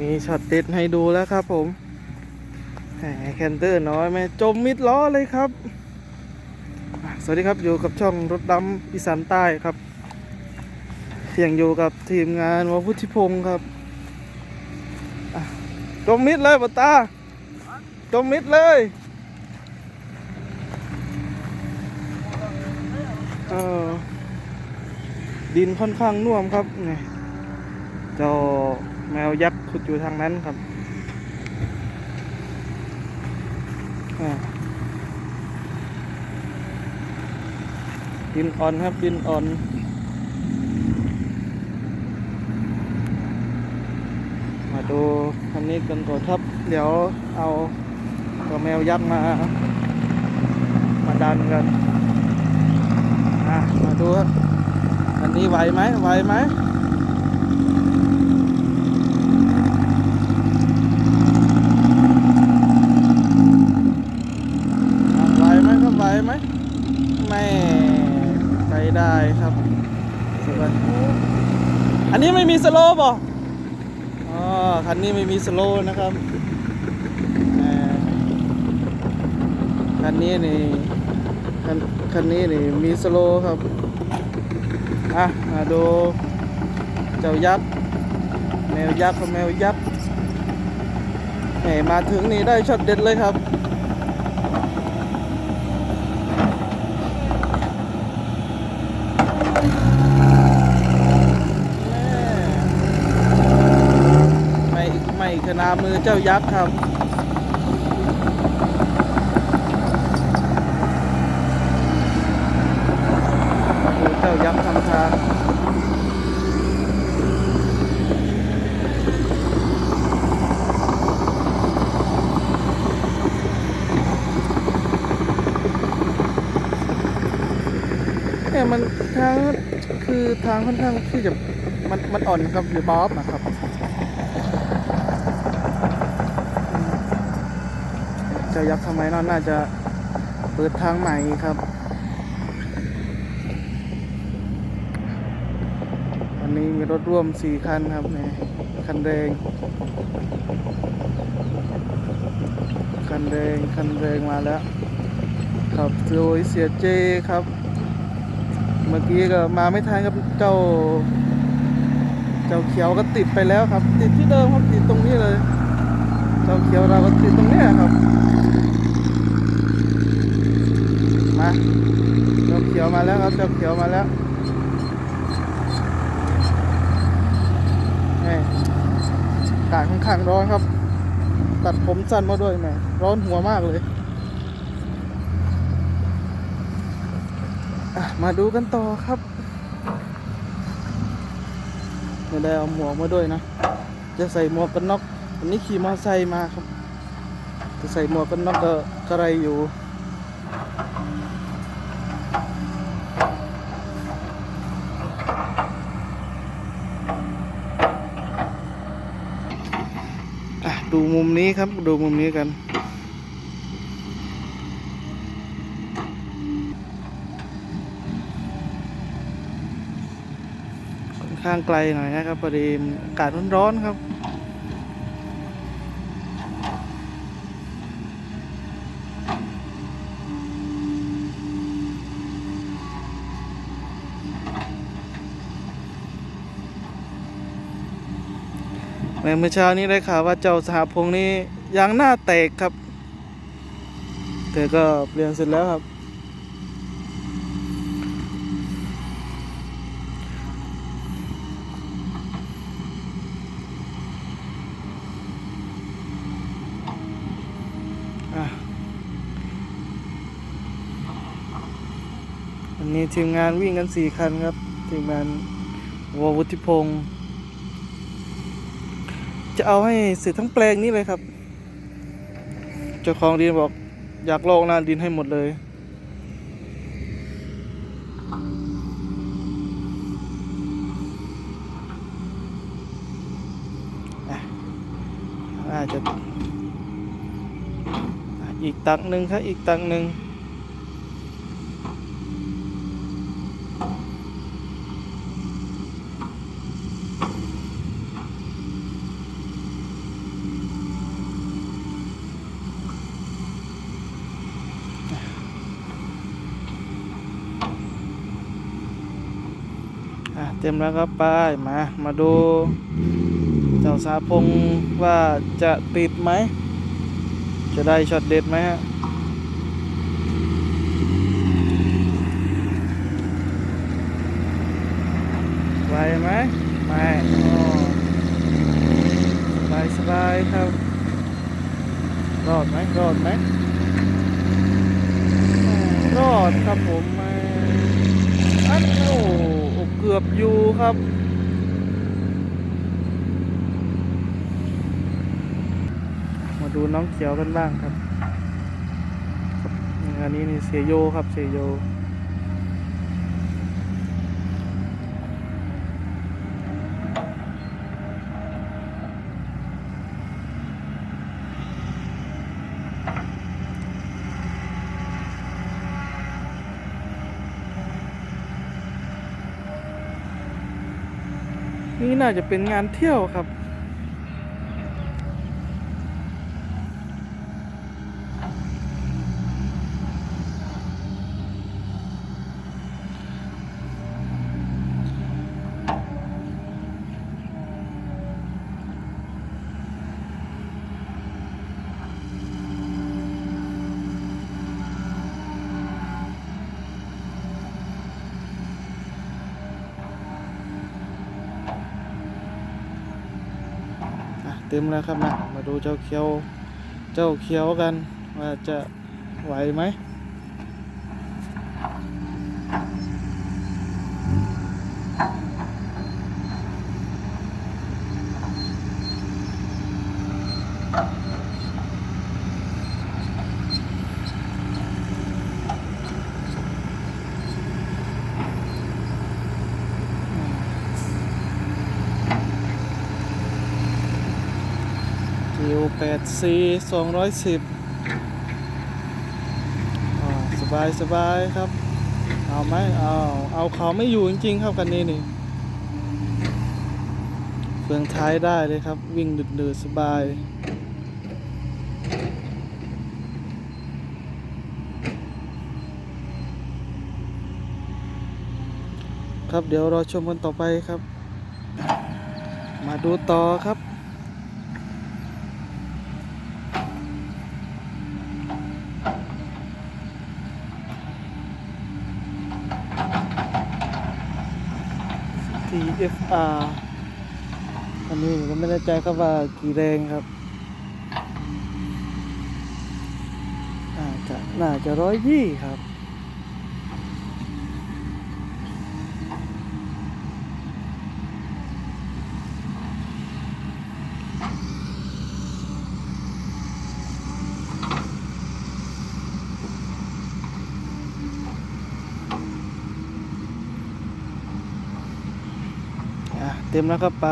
มีช็อตเด็ดให้ดูแล้วครับผมแหมแคนเตอร์น้อยไหมจมมิดล้อเลยครับ สวัสดีครับอยู่กับช่องรถดำอีสานใต้ครับยังอยู่กับทีมงานวพุทธิพงศ์ครับจมมิดเลยปะตาจมมิดเลยเออดินค่อนข้างน่วมครับนี่เจ้า แมวยักษ์ขุดอยู่ทางนั้นครับดินอ่อนครับดินอ่อนมาดูคันนี้กันก่อนครับ เดี๋ยวเอาตัวแมวยักษ์มา มาดันกันมาดูครับอันนี้ไหวไหมไหวไหม อะไหวไหมครับไหวไหมไม่ไปได้ครับสวยอันนี้ไม่มีสโลว์ป่อ๋อคันนี้ไม่มีสโลว์นะครับคันนี้นี่คันคันนี้นี่มีสโลว์ครับอะมาดูเจ้ายักษ์แมวยักษ์กับแมวยักษ์แหมมาถึงนี่ได้ช็อตเด็ดเลยครับ ไม่ไม่ข นามือเจ้ายักษ์ครับดูเจ้ายักษ์ทำทางเนี่ยมันทางคือทางค่อนข้างที่จะมันมันอ่อนครับหรือบอฟนะครับ จ้ายักษ์ทำไมนาะน่าจะเปิดทางใหม่ครับวันนี้มีรถร่วมสี่คันครับเนี่ยคันแดงคันแดงคันแดงมาแล้วครับโดยเสียเจครับ เมื่อกี้ก็มาไม่ทันครับเจ้า เจ้าเขียวก็ติดไปแล้วครับ ติดที่เดิมครับติดตรงนี้เลย เจ้าเขียวเราก็ติดตรงนี้ครับ มาเจ้าเขียวมาแล้วครับเจ้าเขียวมาแล้วนี่อากาศค่อนข้างร้อนครับ ตัดผมสั้นมาด้วยแหมร้อนหัวมากเลยมาดูกันต่อครับไม่ได้เอาหมวกมาด้วยนะ จะใส่หมวกกันน็อก วันนี้ขี่มอเตอร์ไซค์มาครับจะใส่หมวกกันน็อกก็กระไรอยู่อะดูมุมนี้ครับดูมุมนี้กัน ค่อนข้างไกลหน่อยนะครับพอดีอากาศร้อนๆครับ เมื่อเช้านี้ได้ข่าวว่าเจ้าสหพงษ์นี้ยางหน้าแตกครับ แต่ก็เปลี่ยนเสร็จแล้วครับวันนี้ทีมงานวิ่งกันสี่คันครับ ทีมงานววุฒิพงศ์ จะเอาให้เสร็จทั้งแปลงนี้เลยครับ เจ้าของดินบอกอยากลอกหน้าดินให้หมดเลยอะอาจจะอีกตักหนึ่งครับอีกตักหนึ่ง เต็มแล้วครับไปมา มาดู เจ้าสาพงว่าจะติดไหม จะได้ช็อตเด็ดไหมฮะไหวไหมไม่อ๋อสบายสบายครับ รอดไหมรอดไหมรอดครับผมม่อันโอ้เกื อบอยู่ครับ มาดูน้องเขียวกันบ้างครับอันนี้นี่เซโยครับเซโย น่าจะเป็นงานเที่ยวครับ เต็มแล้วครับนะมาดูเจ้าเคียว เจ้าเคียวกันว่าจะไหวไหม จิวแปดซีสองร้อยสิบสบายสบายครับ เอาไหมเอาเอาเขาไม่อยู่จริงๆครับกันนี้นี่เฟืองท้ายได้เลยครับ วิ่งดืดๆสบายครับเดี๋ยวรอชมกันต่อไปครับ มาดูต่อครับ FR อันนี้ผมก็ไม่แน่ใจครับว่ากี่แรงครับน่าจะน่าจะร้อยยี่ครับ ต็มแล้วครับไป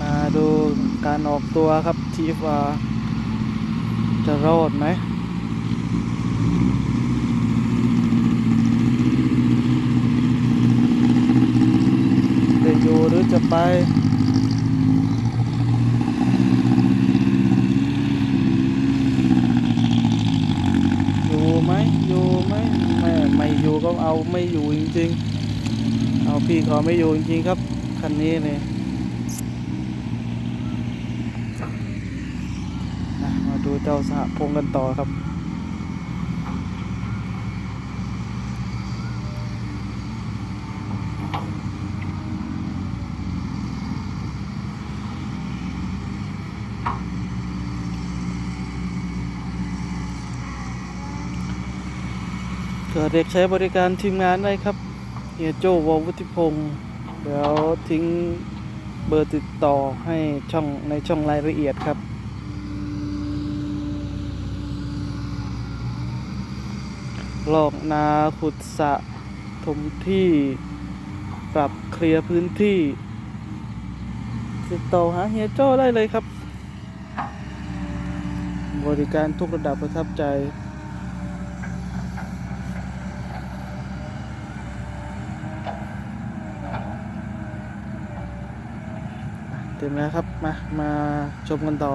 มาดูการออกตัวครับทีฟาจะรอดไหมจะอยู่หรือจะไปอยู่ไหมอยู่ไหมไม่ไม่อยู่ก็เอาไม่อยู่จริงๆ พี่เขาไม่อยู่จริงๆครับ คันนี้เนี่ยมาดูเจ้าสหพงกันต่อครับเผื่อเด็กใช้บริการทีมงานได้ครับ เฮียโจววุฒิพงศ์เดี๋ยวทิ้งเบอร์ติดต่อให้ช่องในช่องรายละเอียดครับ ลอกนาขุดสะถมที่ปรับเคลียร์พื้นที่ ติดต่อหาเฮียโจได้เลยครับ บริการทุกระดับประทับใจ เต็มแล้วครับ มา มาชมกันต่อ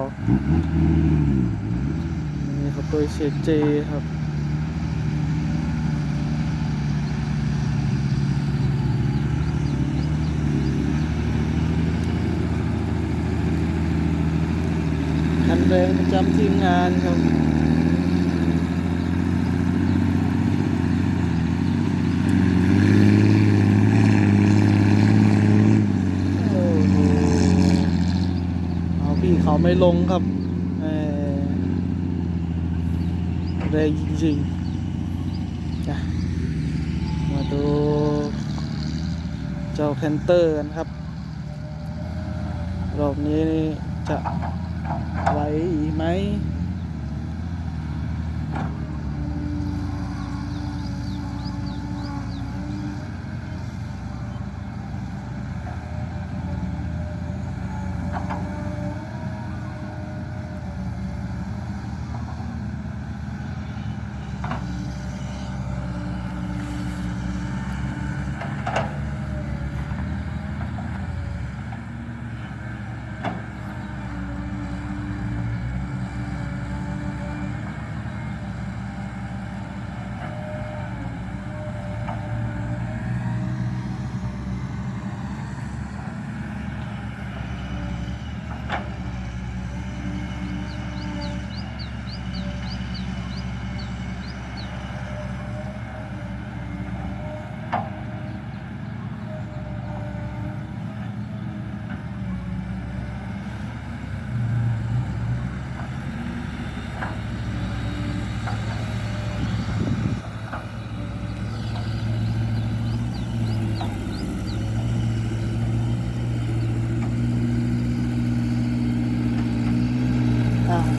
นี่ครับโดยเสียเจครับคันแรงประจำทีมงานครับ ไม่ลงครับแรงจริงๆนะมาดูเจ้าแคนเตอร์กันครับ รอบนี้จะไหวไหม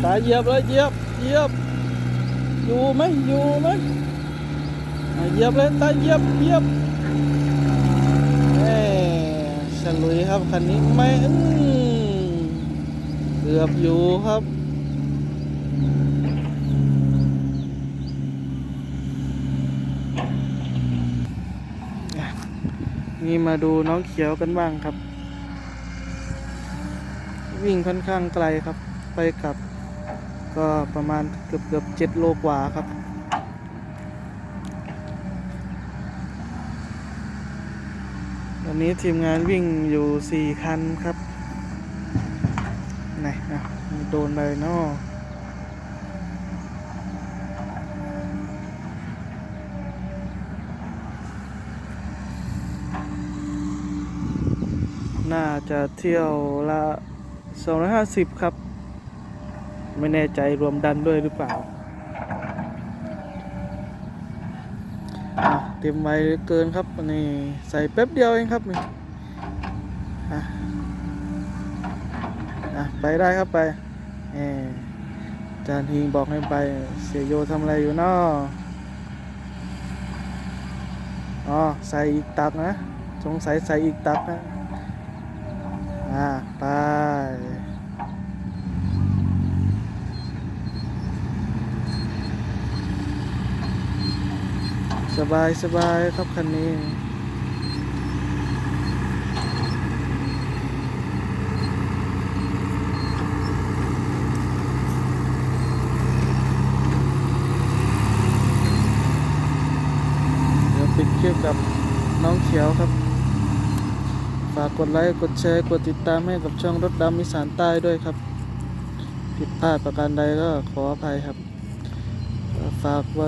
อะตาเหยียบเลยเหยียบเหยียบ อยู่ไหมอยู่ไหมอะเหยียบเลยตาเหยียบเหยียบเอ้ฉลุยครับคันนี้ไม่อื้อเกือบอยู่ครับนี่มาดูน้องเขียวกันบ้างครับ วิ่งค่อนข้างไกลครับ ไปกลับ ก็ประมาณเกือบเกือบเจ็ดโลกว่าครับ วันนี้ทีมงานวิ่งอยู่สี่คันครับ ไหนนะโดนเลยนาะน่าจะเที่ยวละ 250 ครับ ไม่แน่ใจรวมดันด้วยหรือเปล่าเต็มไวเหลือเกินครับอันนี่ใส่แป๊บเดียวเองครับนี่ไปได้ครับไปเอออาจารย์ฮิงบอกให้ไปเสียโยทำอะไรอยู่เนาะอ๋อใส่อีกตักนะ สงสัยใส่อีกตักนะ อ่า ไป สบายสบายครับคันนี้เดี๋ยวปิดคลิปกับน้องเขียวครับ ฝากกดไลค์ กดแชร์ กดติดตามให้กับช่องรถดำอีสานใต้ด้วยครับ ผิดพลาดประการใดก็ขออภัยครับ ฝากไว้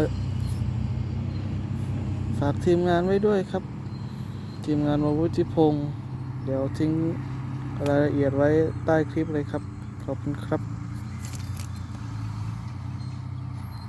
ฝากทีมงานไว้ด้วยครับ ทีมงานววุฒิพงศ์เดี๋ยวทิ้งรายละเอียดไว้ใต้คลิปเลยครับ ขอบคุณครับ